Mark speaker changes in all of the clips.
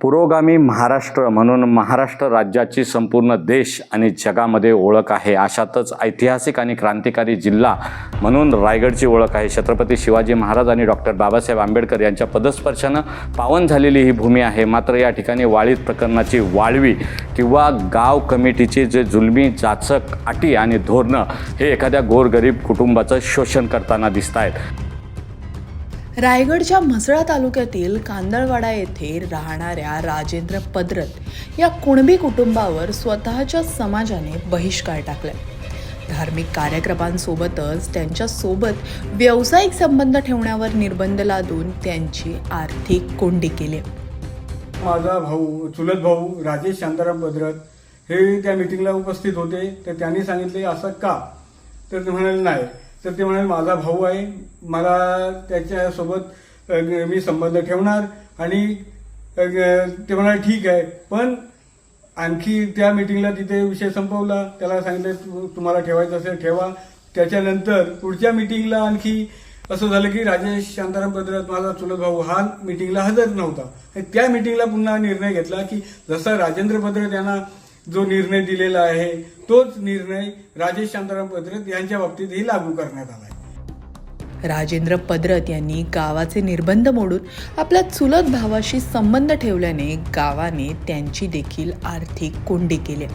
Speaker 1: पुरोगामी महाराष्ट्र म्हणून महाराष्ट्र राज्याची संपूर्ण देश आणि जगामध्ये ओळख आहे. अशातच ऐतिहासिक आणि क्रांतिकारी जिल्हा म्हणून रायगडची ओळख आहे. छत्रपती शिवाजी महाराज आणि डॉक्टर बाबासाहेब आंबेडकर यांच्या पदस्पर्शानं पावन झालेली ही भूमी आहे. मात्र या ठिकाणी वाळीत प्रकरणाची वाळवी किंवा गाव कमिटीचे जे जुलमी जाचक अटी आणि धोरणं हे एखाद्या गोरगरीब कुटुंबाचं शोषण करताना दिसत आहेत
Speaker 2: रायगडच्या म्हसळा तालुक्यातील कांदळवाडा येथे राहणाऱ्या राजेंद्र पदरत या कुणबी कुटुंबावर स्वतःच्या समाजाने बहिष्कार टाकलाय. धार्मिक कार्यक्रमांसोबतच त्यांच्यासोबत व्यावसायिक संबंध ठेवण्यावर निर्बंध लादून त्यांची आर्थिक कोंडी केली.
Speaker 3: माझा भाऊ चुलत भाऊ राजेश शांताराम बद्रत हे त्या मिटिंगला उपस्थित होते. तर त्यांनी सांगितले असं का? तर म्हणाले नाही तर ते म्हणाले माझा भाऊ आहे मला त्याच्यासोबत मी संबंध ठेवणार आणि ते म्हणाले ठीक आहे पण आणखी त्या मिटिंगला तिथे विषय संपवला. त्याला सांगितलं तुम्हाला ठेवायचं असेल ठेवा. त्याच्यानंतर पुढच्या मिटिंगला आणखी असं झालं की राजेश शांताराम बद्रत माझा चुलत भाऊ हा मिटिंगला हजर नव्हता. आणि त्या मिटिंगला पुन्हा निर्णय घेतला की जसा राजेंद्र बद्रत यांना जो निर्णय दिलेला आहे तोच निर्णय राजेश शांताराम पदरत यांच्या बाबतीतही लागू करण्यात आला आहे.
Speaker 2: राजेंद्र पदरत यांनी गावाचे निर्बंध मोडून आपल्या चुलत भावाशी संबंध ठेवल्याने गावाने त्यांची देखील आर्थिक कोंडी केली.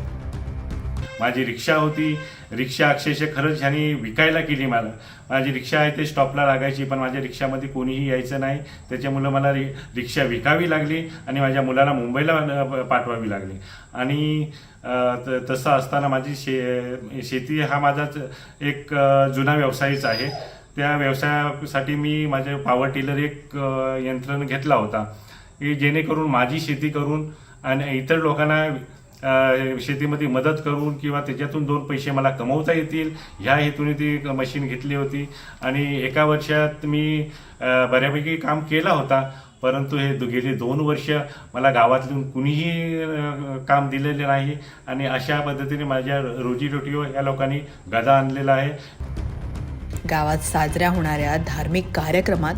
Speaker 4: माझी रिक्षा होती रिक्षा अक्षरशः खरंच ह्यांनी विकायला केली मला. माझी रिक्षा आहे ते स्टॉपला लागायची पण माझ्या रिक्षामध्ये कोणीही यायचं नाही. त्याच्यामुळं मला रि रिक्षा विकावी लागली आणि माझ्या मुलाला मुंबईला पाठवावी लागली. आणि त- तसं असताना माझी शे शेती हा माझाच एक जुना व्यवसायच आहे. त्या व्यवसायासाठी मी माझे पॉवर टिलर एक यंत्रण घेतला होता. की जेणेकरून माझी शेती करून आणि इतर लोकांना शेतीमध्ये मदत करून किंवा त्याच्यातून दोन पैसे मला कमवता येतील ह्या हेतूने ती मशीन घेतली होती. आणि एका वर्षात मी बऱ्यापैकी काम केला होता परंतु हे दो- गेली दोन वर्ष मला गावातून कुणीही काम दिलेले नाही. आणि अशा पद्धतीने माझ्या रोजीरोटीवर या लोकांनी गदा आणलेला आहे.
Speaker 2: गावात साजऱ्या होणाऱ्या धार्मिक कार्यक्रमात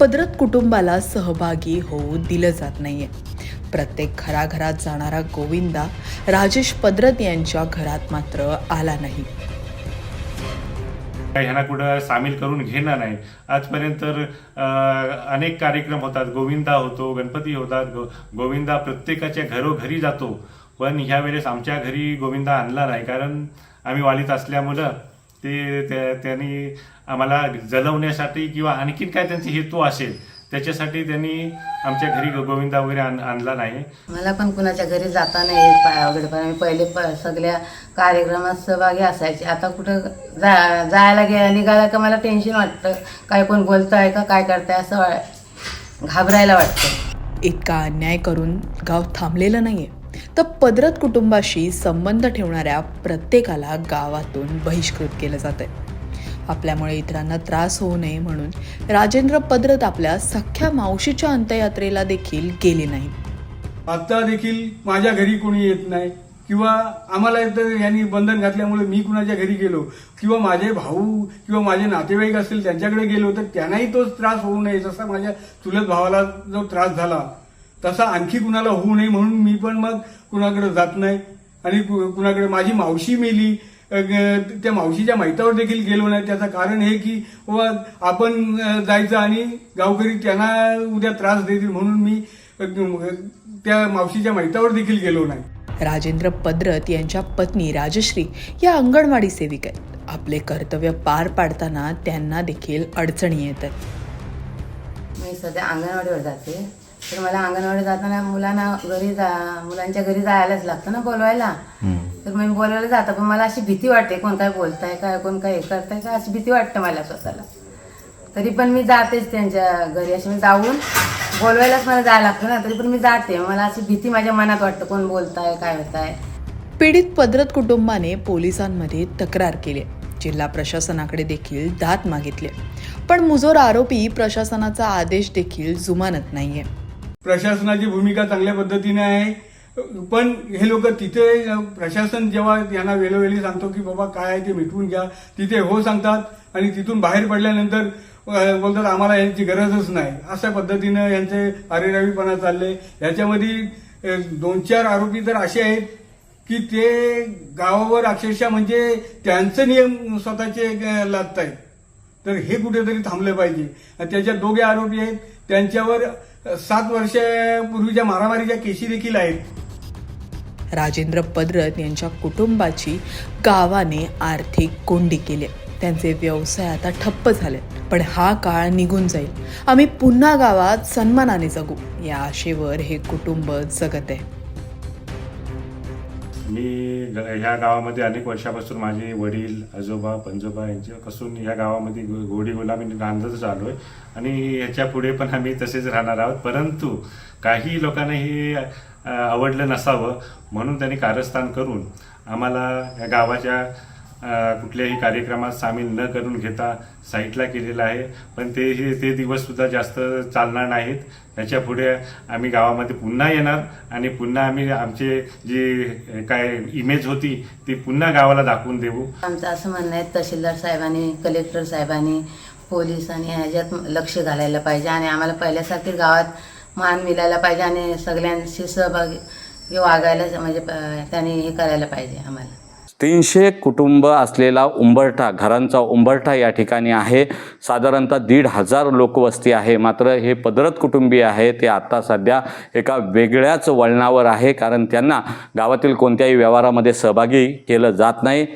Speaker 2: पदरत कुटुंबाला सहभागी होऊ दिलं जात नाहीये. प्रत्येक घराघरात जाणारा गोविंदा राजेश पदरत यांच्या घरात मात्र आला नाही.
Speaker 4: काही ह्यांना कुठं सामील करून घेणार नाही. आजपर्यंत तर अं, अनेक कार्यक्रम होतात. गोविंदा होतो गणपती होतात गो गोविंदा प्रत्येकाच्या घरोघरी जातो. पण ह्या वेळेस आमच्या घरी गोविंदा आणला नाही. कारण आम्ही वालीत असल्यामुळं ते त्या- त्यांनी आम्हाला जलवण्यासाठी किंवा आणखीन काय त्यांचे हेतू असेल त्याच्यासाठी त्यांनी आमच्या घरी गोविंदा वगैरे आण आणला नाही.
Speaker 5: मला पण कुणाच्या घरी जाता नाही येत पाया वगैरे पण मी पहिले प सगळ्या कार्यक्रमात सहभागी असायचे. आता कुठं जा जायला गे निघायला का मला टेन्शन वाटतं काय कोण बोलतंय का काय करताय असं घाबरायला वाटतं.
Speaker 2: इतका अन्याय करून गाव थांबलेलं नाहीये. तर पदरत कुटुंबाशी संबंध ठेवणाऱ्या प्रत्येकाला गावातून बहिष्कृत केलं जातंय. आपल्यामुळे इतरांना त्रास होऊ नये म्हणून राजेंद्र पदरत आपल्या सख्या मावशीच्या अंत्ययात्रेला देखील गेले नाही.
Speaker 3: आता देखील माझ्या घरी कोणी येत नाही किंवा आम्हाला तर यांनी बंधन घातल्यामुळे मी कुणाच्या घरी गेलो किंवा माझे भाऊ किंवा माझे नातेवाईक असतील त्यांच्याकडे गेलो तर त्यांनाही तोच त्रास होऊ नये. जसा माझ्या चुलत भावाला जो त्रास झाला तसा आणखी कुणाला होऊ नये म्हणून मी पण मग कुणाकडे जात नाही. आणि कु- कुणाकडे माझी मावशी मेली त्या मावशीच्या मैतावर देखील गेलो नाही. त्याचं कारण हे की बाबा आपण जायचं आणि गावकरी त्यांना उद्या त्रास देतील म्हणून मी त्या मावशीच्या मैतावर देखील गेलो नाही.
Speaker 2: राजेंद्र पदरत यांच्या पत्नी राजश्री या अंगणवाडी सेविका आहेत. आपले कर्तव्य पार पाडताना त्यांना देखील अडचणी येत आहेत
Speaker 5: मी सध्या अंगणवाडीवर जाते. तर मला अंगणवाडी जाताना मुलांना घरी जा मुलांच्या घरी जायलाच लागतं ना बोलवायला. तर मी बोलवायला जातं पण मला अशी भीती वाटते कोण काय बोलताय काय कोण काय हे करताय का अशी भीती वाटते मला स्वतःला. तरी पण मी जातेच त्यांच्या घरी अशी मी जाऊन बोलवायलाच मला जायला लागतं ना तरी पण मी जाते. मला अशी भीती माझ्या मनात वाटतं कोण बोलताय काय होताय.
Speaker 2: पीडित पदरत कुटुंबाने पोलिसांमध्ये तक्रार केली. जिल्हा प्रशासनाकडे देखील दाद मागितले. पण मुजोर आरोपी प्रशासनाचा आदेश देखील जुमानत नाहीये.
Speaker 3: प्रशासनाची भूमिका चांगल्या पद्धतीने आहे. पण हे लोक तिथे प्रशासन जेव्हा यांना वेळोवेळी सांगतो की बाबा काय आहे ते मिटवून घ्या तिथे हो सांगतात आणि तिथून बाहेर पडल्यानंतर बोलतात आम्हाला यांची गरजच नाही. अशा पद्धतीनं यांचे अरेरावीपणा चालले. याच्यामध्ये दोन चार आरोपी तर असे आहेत की ते गावावर अक्षरशः म्हणजे त्यांचे नियम स्वतःचे लादत आहेत तर हे कुठेतरी थांबलं पाहिजे. आणि त्याच्यात दोघे आरोपी आहेत. त्यांच्यावर सात वर्षापूर्वीच्या मारामारीच्या केशी देखील आहेत.
Speaker 2: राजेंद्र पदरत यांच्या कुटुंबाची गावाने आर्थिक कोंडी केली. त्यांचे व्यवसाय आता ठप्प झाले पण हा काळ निघून जाईल. आम्ही पुन्हा गावात सन्मानाने जगू. या आशेवर हे कुटुंब जगत आहे.
Speaker 4: मी ह्या गावामध्ये अनेक वर्षापासून माझे वडील आजोबा पंजोबा यांच्यापासून ह्या गावामध्ये गोडी गुलाबी नांदतच आलो आहे आणि ह्याच्या पुढे पण आम्ही तसेच राहणार आहोत. परंतु काही लोकांना हे आवडलं नसावं म्हणून त्यांनी कारस्थान करून आम्हाला या गावाच्या कुठल्याही कार्यक्रमात सामील न करून घेता साईटला केलेलं आहे. पण ते हे ते दिवससुद्धा जास्त चालणार नाहीत. त्याच्या पुढे आम्ही गावामध्ये पुन्हा येणार आणि पुन्हा आम्ही आमचे जी काय इमेज होती ती पुन्हा गावाला दाखवून देऊ.
Speaker 5: आमचं असं म्हणणं आहे तहसीलदार साहेबांनी कलेक्टर साहेबांनी पोलिसांनी ह्याच्यात लक्ष घालायला पाहिजे आणि आम्हाला पहिल्यासारखी गावात मान मिळायला पाहिजे आणि सगळ्यांशी सहभागी वागायला म्हणजे त्यांनी हे करायला पाहिजे आम्हाला.
Speaker 1: तीनशे कुटुंब असलेला उंबरठा घरांचा उंबरठा या ठिकाणी आहे. साधारणतः दीड हजार लोकवस्ती आहे. मात्र हे पदरत कुटुंबीय आहे. ते आत्ता सध्या एका वेगळ्याच वळणावर आहे. कारण त्यांना गावातील कोणत्याही व्यवहारामध्ये सहभागी केलं जात नाही.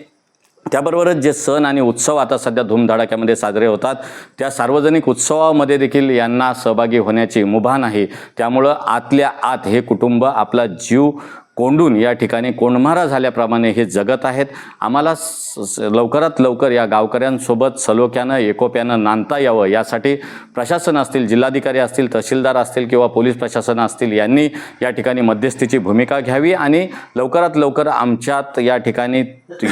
Speaker 1: त्याबरोबरच जे सण आणि उत्सव आता सध्या धूमधडाक्यामध्ये साजरे होतात त्या सार्वजनिक उत्सवामध्ये देखील यांना सहभागी होण्याची मुभा नाही. त्यामुळं आतल्या आत हे कुटुंब आपला जीव कोंडून या ठिकाणी कोंडमारा झाल्याप्रमाणे हे जगत आहेत. आम्हाला स- स- लवकरात लवकर या गावकऱ्यांसोबत सलोख्यानं एकोप्यानं नांदता यावं. यासाठी प्रशासन असतील जिल्हाधिकारी असतील तहसीलदार असतील किंवा पोलीस प्रशासन असतील यांनी या ठिकाणी मध्यस्थीची भूमिका घ्यावी आणि लवकरात लवकर आमच्यात या ठिकाणी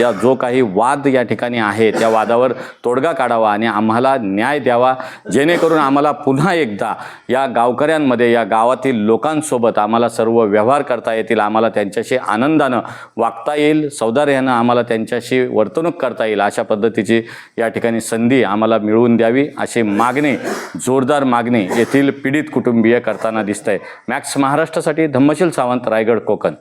Speaker 1: या जो काही वाद या ठिकाणी आहे त्या वादावर तोडगा काढावा आणि आम्हाला न्याय द्यावा. जेणेकरून आम्हाला पुन्हा एकदा या गावकऱ्यांमध्ये या गावातील लोकांसोबत आम्हाला सर्व व्यवहार करता येतील आम्हाला त्यांच्याशी आनंदानं वागता येईल सौदार्यानं आम्हाला त्यांच्याशी वर्तणूक करता येईल अशा पद्धतीची या ठिकाणी संधी आम्हाला मिळवून द्यावी अशी मागणी जोरदार मागणी येथील पीडित कुटुंबीय करताना दिसत आहे मॅक्स महाराष्ट्रासाठी धम्मशील सावंत रायगड कोकण.